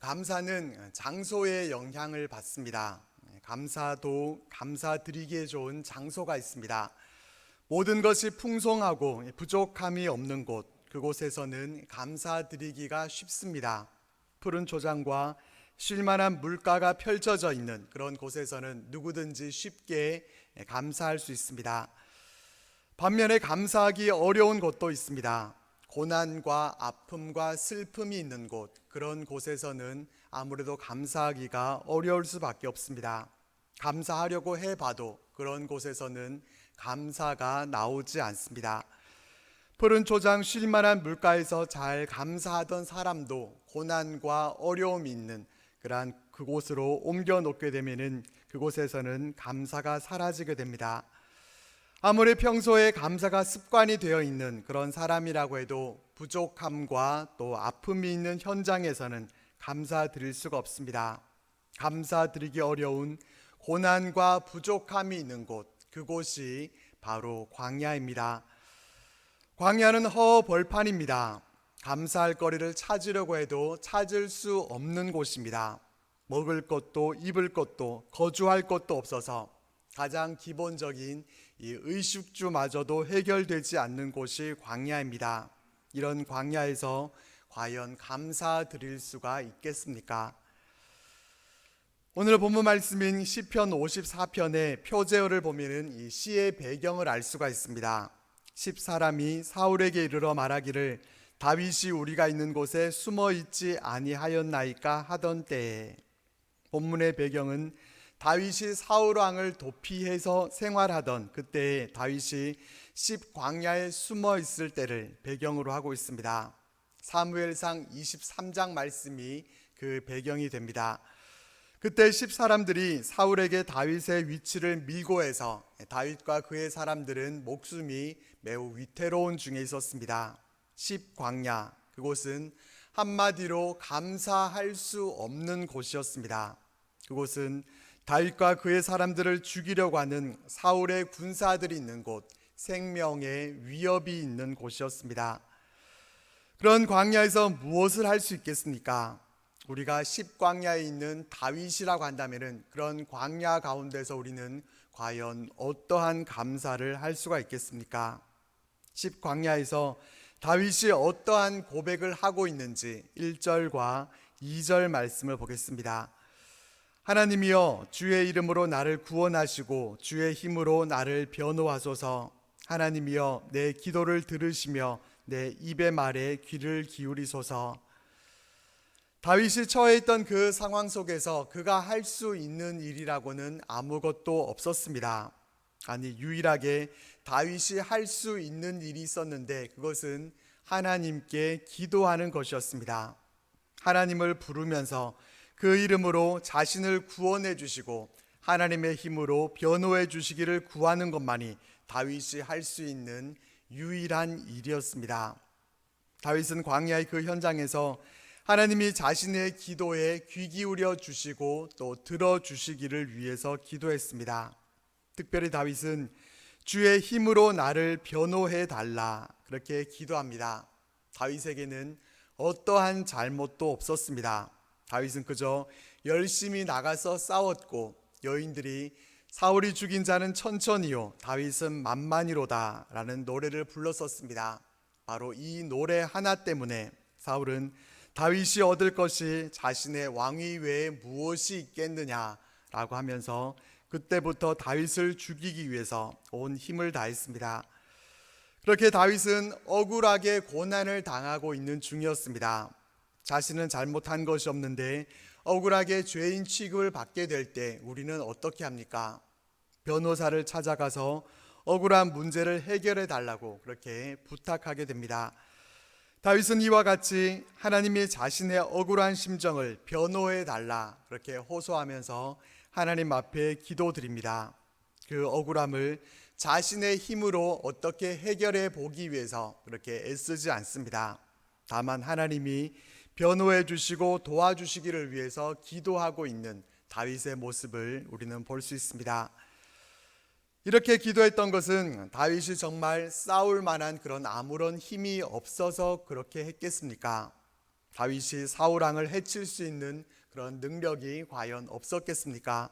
감사는 장소의 영향을 받습니다. 감사도 감사드리기에 좋은 장소가 있습니다. 모든 것이 풍성하고 부족함이 없는 곳, 그곳에서는 감사드리기가 쉽습니다. 푸른 초장과 쉴만한 물가가 펼쳐져 있는 그런 곳에서는 누구든지 쉽게 감사할 수 있습니다. 반면에 감사하기 어려운 곳도 있습니다. 고난과 아픔과 슬픔이 있는 곳, 그런 곳에서는 아무래도 감사하기가 어려울 수밖에 없습니다. 감사하려고 해봐도 그런 곳에서는 감사가 나오지 않습니다. 푸른 초장 쉴만한 물가에서 잘 감사하던 사람도 고난과 어려움이 있는 그러한 그곳으로 옮겨 놓게 되면은 그곳에서는 감사가 사라지게 됩니다. 아무리 평소에 감사가 습관이 되어 있는 그런 사람이라고 해도 부족함과 또 아픔이 있는 현장에서는 감사드릴 수가 없습니다. 감사드리기 어려운 고난과 부족함이 있는 곳, 그곳이 바로 광야입니다. 광야는 허벌판입니다. 감사할 거리를 찾으려고 해도 찾을 수 없는 곳입니다. 먹을 것도 입을 것도 거주할 것도 없어서 가장 기본적인 이 의식주마저도 해결되지 않는 곳이 광야입니다. 이런 광야에서 과연 감사드릴 수가 있겠습니까? 오늘 본문 말씀인 시편 54편의 표제어를 보면은 이 시의 배경을 알 수가 있습니다. 십 사람이 사울에게 이르러 말하기를 다윗이 우리가 있는 곳에 숨어 있지 아니하였나이까 하던 때에 본문의 배경은 다윗이 사울 왕을 도피해서 생활하던 그때에 다윗이 십 광야에 숨어 있을 때를 배경으로 하고 있습니다. 사무엘상 23장 말씀이 그 배경이 됩니다. 그때 십 사람들이 사울에게 다윗의 위치를 밀고 해서 다윗과 그의 사람들은 목숨이 매우 위태로운 중에 있었습니다. 십 광야 그곳은 한마디로 감사할 수 없는 곳이었습니다. 그곳은 다윗과 그의 사람들을 죽이려고 하는 사울의 군사들이 있는 곳, 생명의 위협이 있는 곳이었습니다. 그런 광야에서 무엇을 할 수 있겠습니까? 우리가 십광야에 있는 다윗이라고 한다면은 그런 광야 가운데서 우리는 과연 어떠한 감사를 할 수가 있겠습니까? 십광야에서 다윗이 어떠한 고백을 하고 있는지 1절과 2절 말씀을 보겠습니다. 하나님이여 주의 이름으로 나를 구원하시고 주의 힘으로 나를 변호하소서 하나님이여 내 기도를 들으시며 내 입의 말에 귀를 기울이소서 다윗이 처해 있던 그 상황 속에서 그가 할 수 있는 일이라고는 아무것도 없었습니다. 아니 유일하게 다윗이 할 수 있는 일이 있었는데 그것은 하나님께 기도하는 것이었습니다. 하나님을 부르면서 그 이름으로 자신을 구원해 주시고 하나님의 힘으로 변호해 주시기를 구하는 것만이 다윗이 할 수 있는 유일한 일이었습니다. 다윗은 광야의 그 현장에서 하나님이 자신의 기도에 귀 기울여 주시고 또 들어 주시기를 위해서 기도했습니다. 특별히 다윗은 주의 힘으로 나를 변호해 달라 그렇게 기도합니다. 다윗에게는 어떠한 잘못도 없었습니다. 다윗은 그저 열심히 나가서 싸웠고 여인들이 사울이 죽인 자는 천천히요 다윗은 만만히로다라는 노래를 불렀었습니다. 바로 이 노래 하나 때문에 사울은 다윗이 얻을 것이 자신의 왕위 외에 무엇이 있겠느냐라고 하면서 그때부터 다윗을 죽이기 위해서 온 힘을 다했습니다. 그렇게 다윗은 억울하게 고난을 당하고 있는 중이었습니다. 자신은 잘못한 것이 없는데 억울하게 죄인 취급을 받게 될 때 우리는 어떻게 합니까? 변호사를 찾아가서 억울한 문제를 해결해 달라고 그렇게 부탁하게 됩니다. 다윗은 이와 같이 하나님이 자신의 억울한 심정을 변호해 달라 그렇게 호소하면서 하나님 앞에 기도드립니다. 그 억울함을 자신의 힘으로 어떻게 해결해 보기 위해서 그렇게 애쓰지 않습니다. 다만 하나님이 변호해 주시고 도와주시기를 위해서 기도하고 있는 다윗의 모습을 우리는 볼 수 있습니다. 이렇게 기도했던 것은 다윗이 정말 싸울 만한 그런 아무런 힘이 없어서 그렇게 했겠습니까? 다윗이 사울 왕을 해칠 수 있는 그런 능력이 과연 없었겠습니까?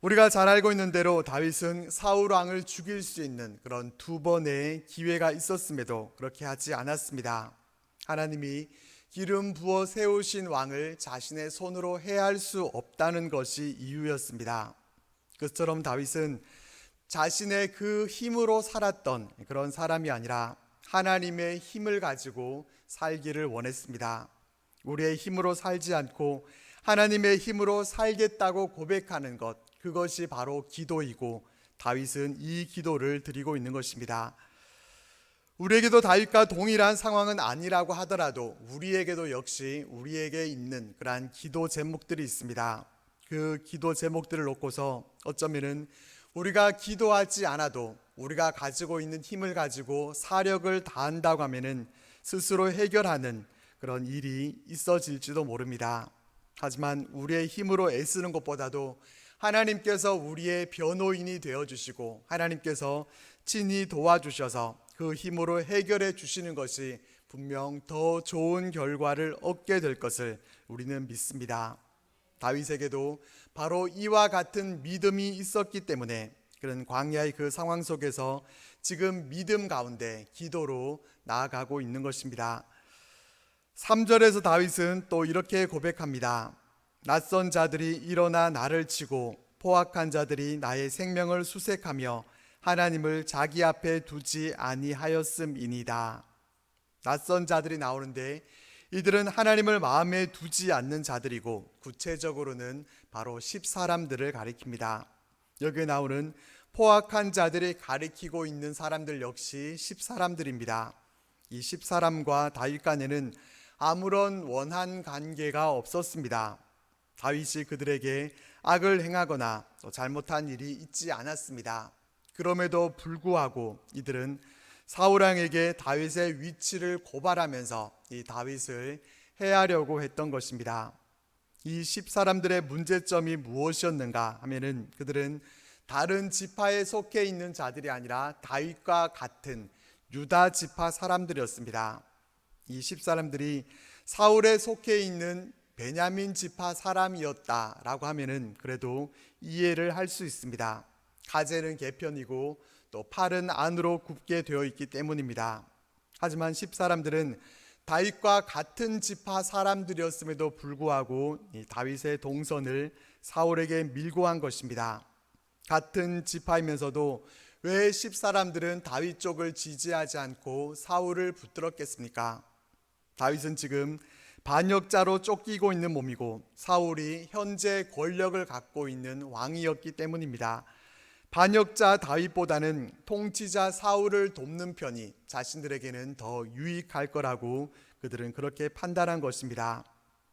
우리가 잘 알고 있는 대로 다윗은 사울 왕을 죽일 수 있는 그런 두 번의 기회가 있었음에도 그렇게 하지 않았습니다. 하나님이 기름 부어 세우신 왕을 자신의 손으로 해할 수 없다는 것이 이유였습니다. 그처럼 다윗은 자신의 그 힘으로 살았던 그런 사람이 아니라 하나님의 힘을 가지고 살기를 원했습니다. 우리의 힘으로 살지 않고 하나님의 힘으로 살겠다고 고백하는 것, 그것이 바로 기도이고 다윗은 이 기도를 드리고 있는 것입니다. 우리에게도 다윗과 동일한 상황은 아니라고 하더라도 우리에게도 역시 우리에게 있는 그러한 기도 제목들이 있습니다. 그 기도 제목들을 놓고서 어쩌면은 우리가 기도하지 않아도 우리가 가지고 있는 힘을 가지고 사력을 다한다고 하면은 스스로 해결하는 그런 일이 있어질지도 모릅니다. 하지만 우리의 힘으로 애쓰는 것보다도 하나님께서 우리의 변호인이 되어 주시고 하나님께서 친히 도와주셔서 그 힘으로 해결해 주시는 것이 분명 더 좋은 결과를 얻게 될 것을 우리는 믿습니다. 다윗에게도 바로 이와 같은 믿음이 있었기 때문에 그런 광야의 그 상황 속에서 지금 믿음 가운데 기도로 나아가고 있는 것입니다. 3절에서 다윗은 또 이렇게 고백합니다. 낯선 자들이 일어나 나를 치고 포악한 자들이 나의 생명을 수색하며 하나님을 자기 앞에 두지 아니하였음이니이다. 낯선 자들이 나오는데 이들은 하나님을 마음에 두지 않는 자들이고 구체적으로는 바로 십사람들을 가리킵니다. 여기에 나오는 포악한 자들이 가리키고 있는 사람들 역시 십사람들입니다. 이 십사람과 다윗 간에는 아무런 원한 관계가 없었습니다. 다윗이 그들에게 악을 행하거나 또 잘못한 일이 있지 않았습니다. 그럼에도 불구하고 이들은 사울 왕에게 다윗의 위치를 고발하면서 이 다윗을 해하려고 했던 것입니다. 이 십사람들의 문제점이 무엇이었는가 하면은 그들은 다른 지파에 속해 있는 자들이 아니라 다윗과 같은 유다 지파 사람들이었습니다. 이 십사람들이 사울에 속해 있는 베냐민 지파 사람이었다라고 하면은 그래도 이해를 할 수 있습니다. 가재는 개편이고 또 팔은 안으로 굽게 되어 있기 때문입니다. 하지만 십 사람들은 다윗과 같은 지파 사람들이었음에도 불구하고 이 다윗의 동선을 사울에게 밀고 한 것입니다. 같은 지파이면서도 왜 십사람들은 다윗 쪽을 지지하지 않고 사울을 붙들었겠습니까? 다윗은 지금 반역자로 쫓기고 있는 몸이고 사울이 현재 권력을 갖고 있는 왕이었기 때문입니다. 반역자 다윗보다는 통치자 사울을 돕는 편이 자신들에게는 더 유익할 거라고 그들은 그렇게 판단한 것입니다.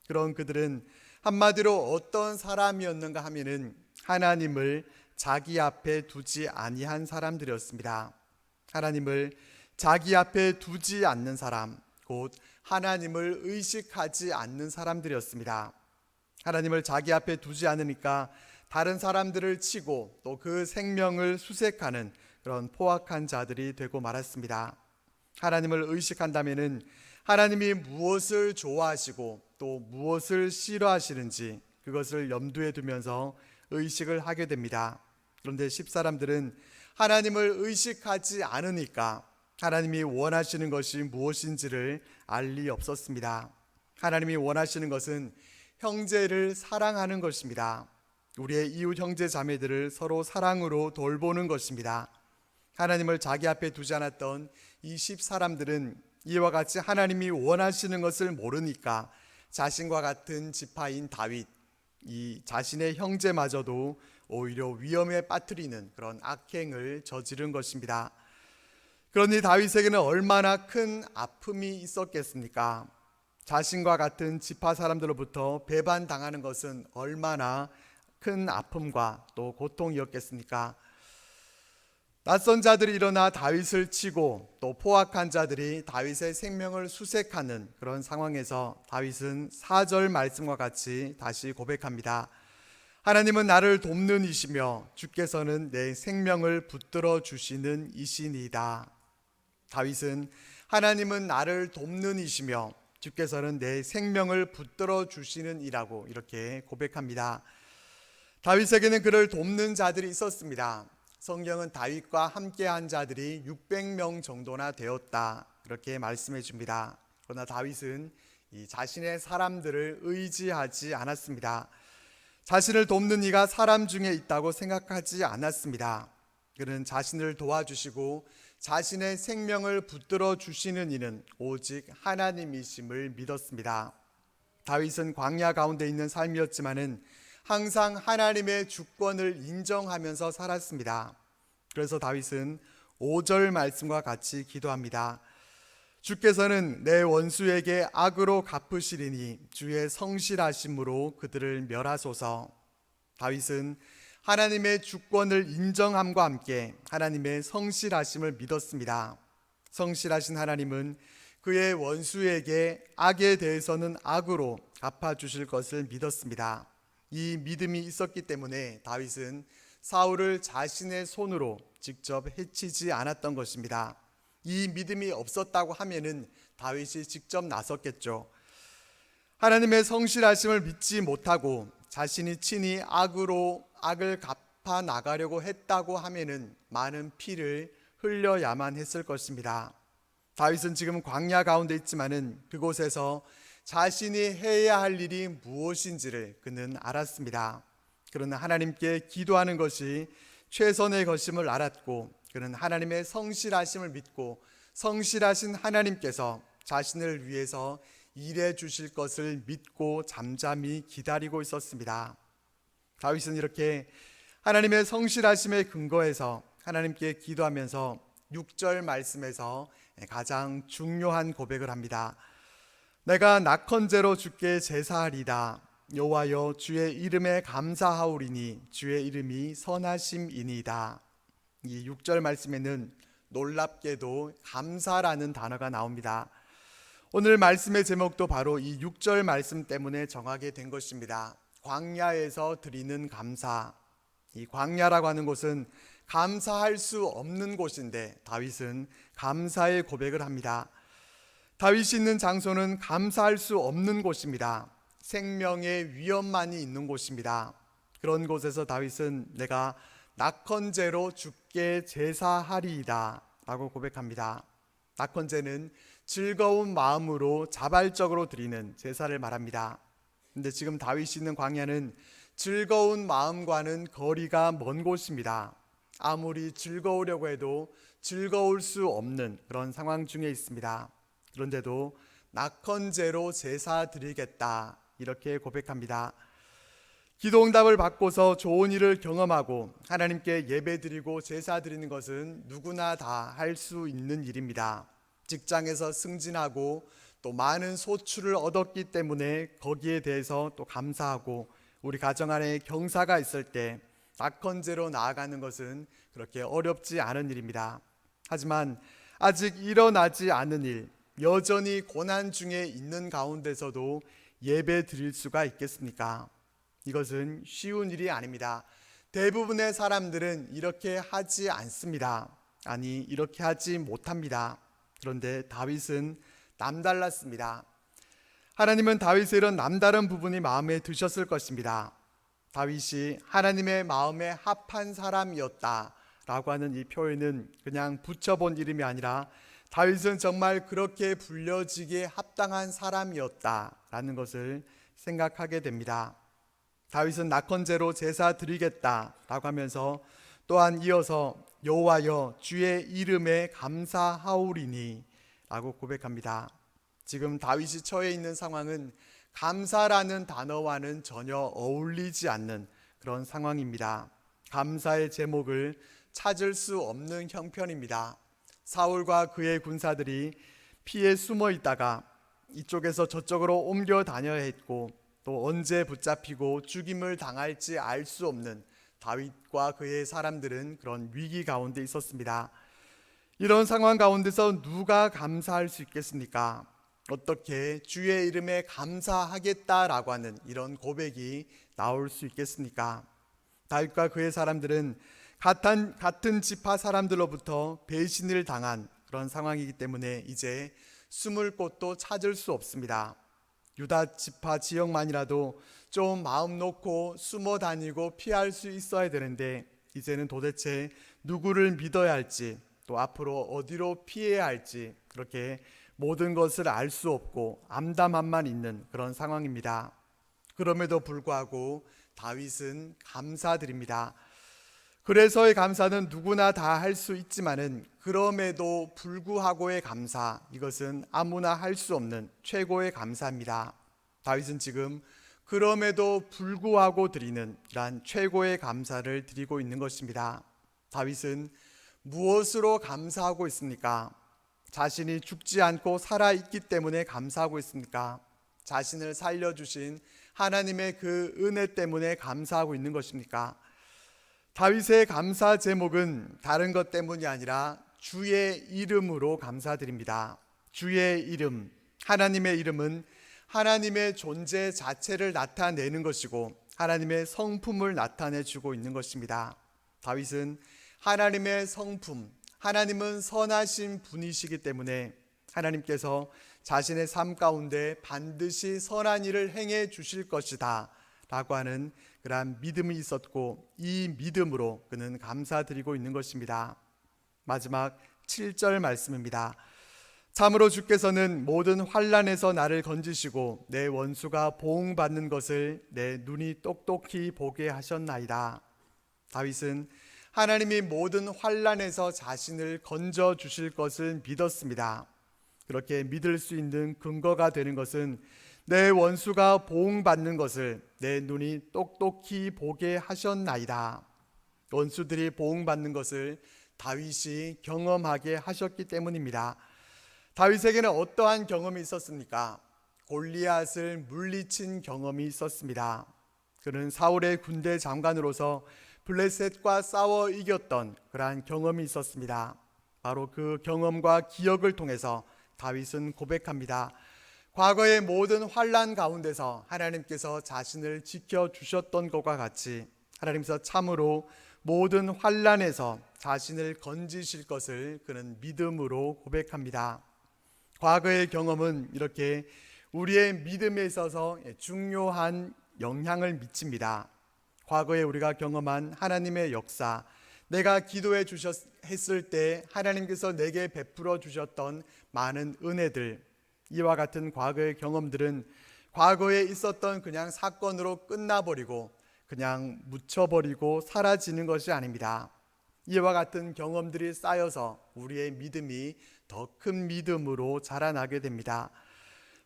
그런 그들은 한마디로 어떤 사람이었는가 하면은 하나님을 자기 앞에 두지 아니한 사람들이었습니다. 하나님을 자기 앞에 두지 않는 사람, 곧 하나님을 의식하지 않는 사람들이었습니다. 하나님을 자기 앞에 두지 않으니까 다른 사람들을 치고 또 그 생명을 수색하는 그런 포악한 자들이 되고 말았습니다. 하나님을 의식한다면은 하나님이 무엇을 좋아하시고 또 무엇을 싫어하시는지 그것을 염두에 두면서 의식을 하게 됩니다. 그런데 십사람들은 하나님을 의식하지 않으니까 하나님이 원하시는 것이 무엇인지를 알 리 없었습니다. 하나님이 원하시는 것은 형제를 사랑하는 것입니다. 우리의 이웃 형제 자매들을 서로 사랑으로 돌보는 것입니다. 하나님을 자기 앞에 두지 않았던 이 십 사람들은 이와 같이 하나님이 원하시는 것을 모르니까 자신과 같은 지파인 다윗, 이 자신의 형제마저도 오히려 위험에 빠뜨리는 그런 악행을 저지른 것입니다. 그러니 다윗에게는 얼마나 큰 아픔이 있었겠습니까? 자신과 같은 지파 사람들로부터 배반당하는 것은 얼마나 큰 아픔과 또 고통이었겠습니까? 낯선 자들이 일어나 다윗을 치고 또 포악한 자들이 다윗의 생명을 수색하는 그런 상황에서 다윗은 4절 말씀과 같이 다시 고백합니다. 하나님은 나를 돕는 이시며 주께서는 내 생명을 붙들어 주시는 이신이다. 다윗은 하나님은 나를 돕는 이시며 주께서는 내 생명을 붙들어 주시는 이라고 이렇게 고백합니다. 다윗에게는 그를 돕는 자들이 있었습니다. 성경은 다윗과 함께한 자들이 600명 정도나 되었다. 이렇게 말씀해 줍니다. 그러나 다윗은 이 자신의 사람들을 의지하지 않았습니다. 자신을 돕는 이가 사람 중에 있다고 생각하지 않았습니다. 그는 자신을 도와주시고 자신의 생명을 붙들어 주시는 이는 오직 하나님이심을 믿었습니다. 다윗은 광야 가운데 있는 삶이었지만은 항상 하나님의 주권을 인정하면서 살았습니다. 그래서 다윗은 5절 말씀과 같이 기도합니다. 주께서는 내 원수에게 악으로 갚으시리니 주의 성실하심으로 그들을 멸하소서. 다윗은 하나님의 주권을 인정함과 함께 하나님의 성실하심을 믿었습니다. 성실하신 하나님은 그의 원수에게 악에 대해서는 악으로 갚아 주실 것을 믿었습니다. 이 믿음이 있었기 때문에 다윗은 사울을 자신의 손으로 직접 해치지 않았던 것입니다. 이 믿음이 없었다고 하면은 다윗이 직접 나섰겠죠. 하나님의 성실하심을 믿지 못하고 자신이 친히 악으로 악을 갚아 나가려고 했다고 하면은 많은 피를 흘려야만 했을 것입니다. 다윗은 지금 광야 가운데 있지만은 그곳에서 자신이 해야 할 일이 무엇인지를 그는 알았습니다. 그러나 하나님께 기도하는 것이 최선의 것임을 알았고 그는 하나님의 성실하심을 믿고 성실하신 하나님께서 자신을 위해서 일해 주실 것을 믿고 잠잠히 기다리고 있었습니다. 다윗은 이렇게 하나님의 성실하심에 근거해서 하나님께 기도하면서 6절 말씀에서 가장 중요한 고백을 합니다. 내가 낙헌제로 주께 제사하리다. 여호와여 주의 이름에 감사하오리니 주의 이름이 선하심이니이다. 이 6절 말씀에는 놀랍게도 감사라는 단어가 나옵니다. 오늘 말씀의 제목도 바로 이 6절 말씀 때문에 정하게 된 것입니다. 광야에서 드리는 감사. 이 광야라고 하는 곳은 감사할 수 없는 곳인데 다윗은 감사의 고백을 합니다. 다윗이 있는 장소는 감사할 수 없는 곳입니다. 생명의 위험만이 있는 곳입니다. 그런 곳에서 다윗은 내가 낙헌제로 죽게 제사하리이다 라고 고백합니다. 낙헌제는 즐거운 마음으로 자발적으로 드리는 제사를 말합니다. 근데 지금 다윗이 있는 광야는 즐거운 마음과는 거리가 먼 곳입니다. 아무리 즐거우려고 해도 즐거울 수 없는 그런 상황 중에 있습니다. 그런데도 낙헌제로 제사 드리겠다 이렇게 고백합니다. 기도 응답을 받고서 좋은 일을 경험하고 하나님께 예배드리고 제사 드리는 것은 누구나 다 할 수 있는 일입니다. 직장에서 승진하고 또 많은 소출을 얻었기 때문에 거기에 대해서 또 감사하고 우리 가정 안에 경사가 있을 때 낙헌제로 나아가는 것은 그렇게 어렵지 않은 일입니다. 하지만 아직 일어나지 않은 일, 여전히 고난 중에 있는 가운데서도 예배 드릴 수가 있겠습니까? 이것은 쉬운 일이 아닙니다. 대부분의 사람들은 이렇게 하지 않습니다. 아니, 이렇게 하지 못합니다. 그런데 다윗은 남달랐습니다. 하나님은 다윗의 이런 남다른 부분이 마음에 드셨을 것입니다. 다윗이 하나님의 마음에 합한 사람이었다라고 하는 이 표현은 그냥 붙여본 이름이 아니라 다윗은 정말 그렇게 불려지기에 합당한 사람이었다라는 것을 생각하게 됩니다. 다윗은 낙헌제로 제사 드리겠다라고 하면서 또한 이어서 여호와여 주의 이름에 감사하오리니 라고 고백합니다. 지금 다윗이 처해 있는 상황은 감사라는 단어와는 전혀 어울리지 않는 그런 상황입니다. 감사의 제목을 찾을 수 없는 형편입니다. 사울과 그의 군사들이 피해 숨어 있다가 이쪽에서 저쪽으로 옮겨 다녀야 했고 또 언제 붙잡히고 죽임을 당할지 알 수 없는 다윗과 그의 사람들은 그런 위기 가운데 있었습니다. 이런 상황 가운데서 누가 감사할 수 있겠습니까? 어떻게 주의 이름에 감사하겠다라고 하는 이런 고백이 나올 수 있겠습니까? 다윗과 그의 사람들은 같은 같은 지파 사람들로부터 배신을 당한 그런 상황이기 때문에 이제 숨을 곳도 찾을 수 없습니다. 유다 지파 지역만이라도 좀 마음 놓고 숨어 다니고 피할 수 있어야 되는데 이제는 도대체 누구를 믿어야 할지 또 앞으로 어디로 피해야 할지 그렇게 모든 것을 알 수 없고 암담함만 있는 그런 상황입니다. 그럼에도 불구하고 다윗은 감사드립니다. 그래서의 감사는 누구나 다 할 수 있지만은 그럼에도 불구하고의 감사 이것은 아무나 할 수 없는 최고의 감사입니다. 다윗은 지금 그럼에도 불구하고 드리는 이러한 최고의 감사를 드리고 있는 것입니다. 다윗은 무엇으로 감사하고 있습니까? 자신이 죽지 않고 살아 있기 때문에 감사하고 있습니까? 자신을 살려 주신 하나님의 그 은혜 때문에 감사하고 있는 것입니까? 다윗의 감사 제목은 다른 것 때문이 아니라 주의 이름으로 감사드립니다. 주의 이름, 하나님의 이름은 하나님의 존재 자체를 나타내는 것이고 하나님의 성품을 나타내 주고 있는 것입니다. 다윗은 하나님의 성품, 하나님은 선하신 분이시기 때문에 하나님께서 자신의 삶 가운데 반드시 선한 일을 행해 주실 것이다. 라고 하는 그러한 믿음이 있었고 이 믿음으로 그는 감사드리고 있는 것입니다. 마지막 7절 말씀입니다. 참으로 주께서는 모든 환란에서 나를 건지시고 내 원수가 보응받는 것을 내 눈이 똑똑히 보게 하셨나이다. 다윗은 하나님이 모든 환란에서 자신을 건져 주실 것을 믿었습니다. 그렇게 믿을 수 있는 근거가 되는 것은 내 원수가 보응받는 것을 내 눈이 똑똑히 보게 하셨나이다. 원수들이 보응받는 것을 다윗이 경험하게 하셨기 때문입니다. 다윗에게는 어떠한 경험이 있었습니까? 골리앗을 물리친 경험이 있었습니다. 그는 사울의 군대 장관으로서 블레셋과 싸워 이겼던 그러한 경험이 있었습니다. 바로 그 경험과 기억을 통해서 다윗은 고백합니다. 과거의 모든 환란 가운데서 하나님께서 자신을 지켜 주셨던 것과 같이 하나님께서 참으로 모든 환란에서 자신을 건지실 것을 그는 믿음으로 고백합니다. 과거의 경험은 이렇게 우리의 믿음에 있어서 중요한 영향을 미칩니다. 과거에 우리가 경험한 하나님의 역사, 내가 기도해 주셨 했을 때 하나님께서 내게 베풀어 주셨던 많은 은혜들, 이와 같은 과거의 경험들은 과거에 있었던 그냥 사건으로 끝나버리고 그냥 묻혀버리고 사라지는 것이 아닙니다. 이와 같은 경험들이 쌓여서 우리의 믿음이 더 큰 믿음으로 자라나게 됩니다.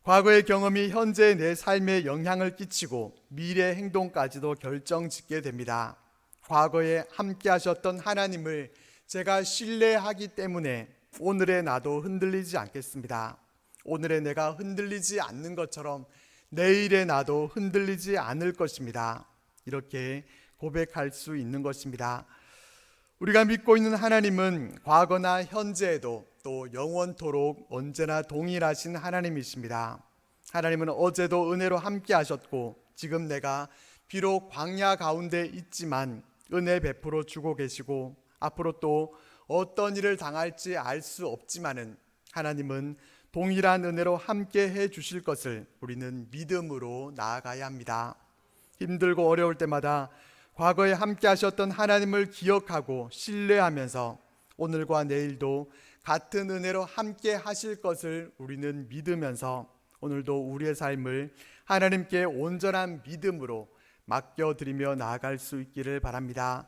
과거의 경험이 현재 내 삶에 영향을 끼치고 미래 행동까지도 결정 짓게 됩니다. 과거에 함께 하셨던 하나님을 제가 신뢰하기 때문에 오늘의 나도 흔들리지 않겠습니다. 오늘의 내가 흔들리지 않는 것처럼 내일의 나도 흔들리지 않을 것입니다. 이렇게 고백할 수 있는 것입니다. 우리가 믿고 있는 하나님은 과거나 현재에도 또 영원토록 언제나 동일하신 하나님이십니다. 하나님은 어제도 은혜로 함께 하셨고 지금 내가 비록 광야 가운데 있지만 은혜 베풀어 주고 계시고 앞으로 또 어떤 일을 당할지 알 수 없지만은 하나님은 동일한 은혜로 함께 해 주실 것을 우리는 믿음으로 나아가야 합니다. 힘들고 어려울 때마다 과거에 함께 하셨던 하나님을 기억하고 신뢰하면서 오늘과 내일도 같은 은혜로 함께 하실 것을 우리는 믿으면서 오늘도 우리의 삶을 하나님께 온전한 믿음으로 맡겨드리며 나아갈 수 있기를 바랍니다.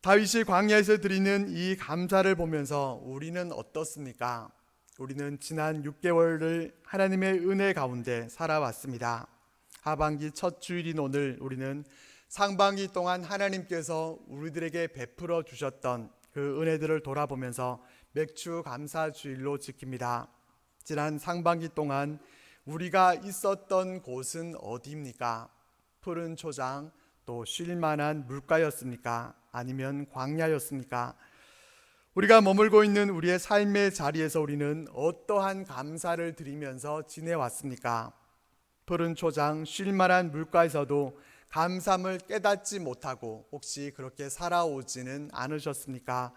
다윗이 광야에서 드리는 이 감사를 보면서 우리는 어떻습니까? 우리는 지난 6개월을 하나님의 은혜 가운데 살아왔습니다. 하반기 첫 주일인 오늘 우리는 상반기 동안 하나님께서 우리들에게 베풀어 주셨던 그 은혜들을 돌아보면서 맥주 감사 주일로 지킵니다. 지난 상반기 동안 우리가 있었던 곳은 어디입니까? 푸른 초장 또 쉴만한 물가였습니까? 아니면 광야였습니까? 우리가 머물고 있는 우리의 삶의 자리에서 우리는 어떠한 감사를 드리면서 지내왔습니까? 푸른 초장 쉴만한 물가에서도 감사함을 깨닫지 못하고 혹시 그렇게 살아오지는 않으셨습니까?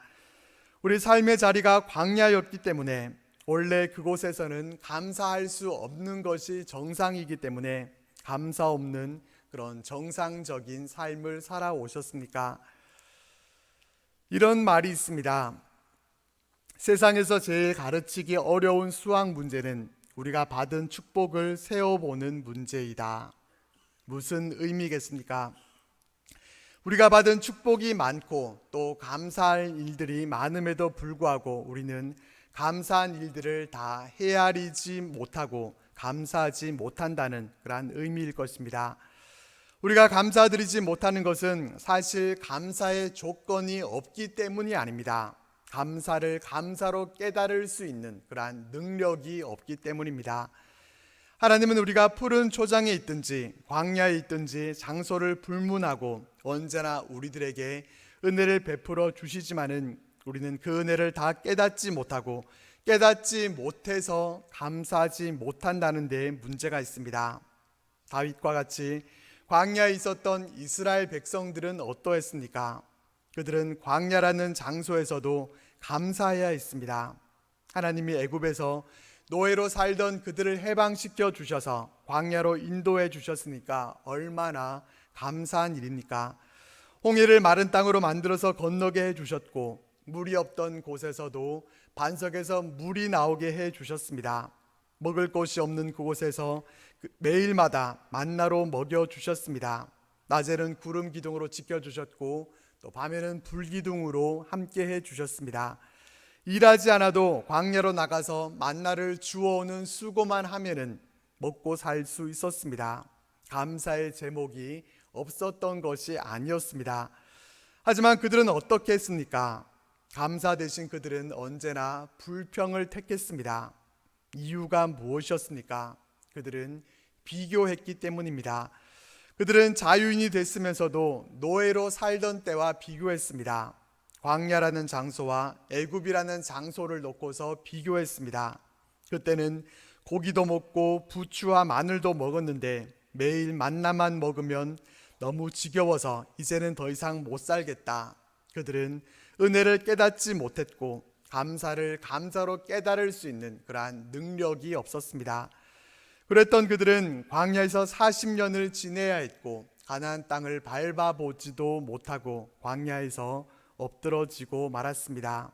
우리 삶의 자리가 광야였기 때문에 원래 그곳에서는 감사할 수 없는 것이 정상이기 때문에 감사 없는 그런 정상적인 삶을 살아오셨습니까? 이런 말이 있습니다. 세상에서 제일 가르치기 어려운 수학 문제는 우리가 받은 축복을 세어보는 문제이다. 무슨 의미겠습니까? 우리가 받은 축복이 많고 또 감사할 일들이 많음에도 불구하고 우리는 감사한 일들을 다 헤아리지 못하고 감사하지 못한다는 그러한 의미일 것입니다. 우리가 감사드리지 못하는 것은 사실 감사의 조건이 없기 때문이 아닙니다. 감사를 감사로 깨달을 수 있는 그러한 능력이 없기 때문입니다. 하나님은 우리가 푸른 초장에 있든지 광야에 있든지 장소를 불문하고 언제나 우리들에게 은혜를 베풀어 주시지만은 우리는 그 은혜를 다 깨닫지 못하고 깨닫지 못해서 감사하지 못한다는 데 문제가 있습니다. 다윗과 같이 광야에 있었던 이스라엘 백성들은 어떠했습니까? 그들은 광야라는 장소에서도 감사해야 했습니다. 하나님이 애굽에서 노예로 살던 그들을 해방시켜 주셔서 광야로 인도해 주셨으니까 얼마나 감사한 일입니까? 홍해를 마른 땅으로 만들어서 건너게 해 주셨고 물이 없던 곳에서도 반석에서 물이 나오게 해 주셨습니다. 먹을 것이 없는 그곳에서 그 매일마다 만나로 먹여 주셨습니다. 낮에는 구름 기둥으로 지켜 주셨고 또 밤에는 불 기둥으로 함께 해 주셨습니다. 일하지 않아도 광야로 나가서 만나를 주워오는 수고만 하면은 먹고 살 수 있었습니다. 감사의 제목이 없었던 것이 아니었습니다. 하지만 그들은 어떻게 했습니까? 감사 대신 그들은 언제나 불평을 택했습니다. 이유가 무엇이었습니까? 그들은 비교했기 때문입니다. 그들은 자유인이 됐으면서도 노예로 살던 때와 비교했습니다. 광야라는 장소와 애굽이라는 장소를 놓고서 비교했습니다. 그때는 고기도 먹고 부추와 마늘도 먹었는데 매일 만나만 먹으면 너무 지겨워서 이제는 더 이상 못 살겠다. 그들은 은혜를 깨닫지 못했고 감사를 감사로 깨달을 수 있는 그러한 능력이 없었습니다. 그랬던 그들은 광야에서 40년을 지내야 했고 가나안 땅을 밟아보지도 못하고 광야에서 엎드러지고 말았습니다.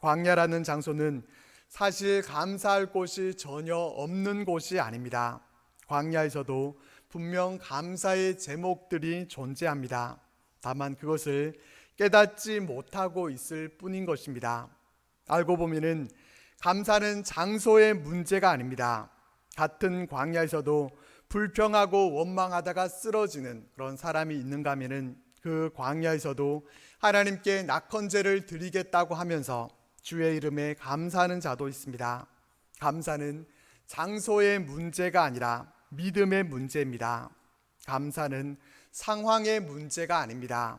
광야라는 장소는 사실 감사할 곳이 전혀 없는 곳이 아닙니다. 광야에서도 분명 감사의 제목들이 존재합니다. 다만 그것을 깨닫지 못하고 있을 뿐인 것입니다. 알고 보면은 감사는 장소의 문제가 아닙니다. 같은 광야에서도 불평하고 원망하다가 쓰러지는 그런 사람이 있는가 하면은 그 광야에서도 하나님께 낙헌제를 드리겠다고 하면서 주의 이름에 감사하는 자도 있습니다. 감사는 장소의 문제가 아니라 믿음의 문제입니다. 감사는 상황의 문제가 아닙니다.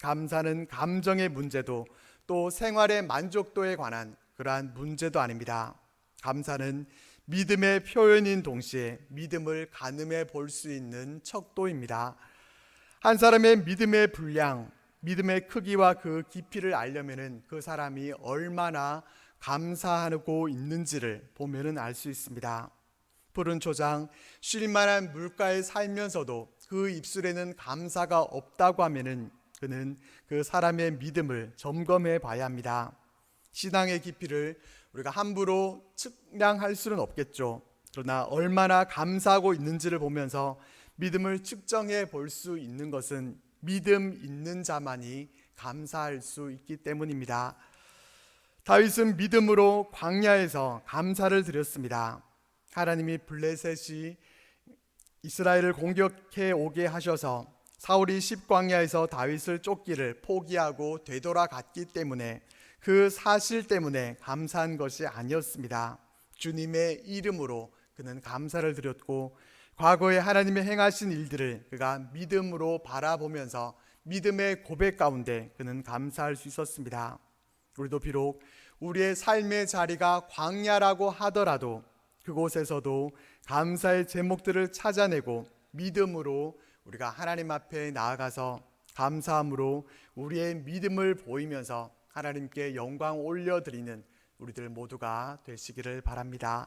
감사는 감정의 문제도 또 생활의 만족도에 관한 그러한 문제도 아닙니다. 감사는 믿음의 표현인 동시에 믿음을 가늠해 볼 수 있는 척도입니다. 한 사람의 믿음의 분량, 믿음의 크기와 그 깊이를 알려면은 그 사람이 얼마나 감사하고 있는지를 보면은 알 수 있습니다. 푸른 초장, 쉴만한 물가에 살면서도 그 입술에는 감사가 없다고 하면은 그는 그 사람의 믿음을 점검해 봐야 합니다. 신앙의 깊이를 우리가 함부로 측량할 수는 없겠죠. 그러나 얼마나 감사하고 있는지를 보면서 믿음을 측정해 볼 수 있는 것은 믿음 있는 자만이 감사할 수 있기 때문입니다. 다윗은 믿음으로 광야에서 감사를 드렸습니다. 하나님이 블레셋이 이스라엘을 공격해 오게 하셔서 사울이 십광야에서 다윗을 쫓기를 포기하고 되돌아갔기 때문에 그 사실 때문에 감사한 것이 아니었습니다. 주님의 이름으로 그는 감사를 드렸고 과거에 하나님의 행하신 일들을 그가 믿음으로 바라보면서 믿음의 고백 가운데 그는 감사할 수 있었습니다. 우리도 비록 우리의 삶의 자리가 광야라고 하더라도 그곳에서도 감사의 제목들을 찾아내고 믿음으로 우리가 하나님 앞에 나아가서 감사함으로 우리의 믿음을 보이면서 하나님께 영광 올려드리는 우리들 모두가 되시기를 바랍니다.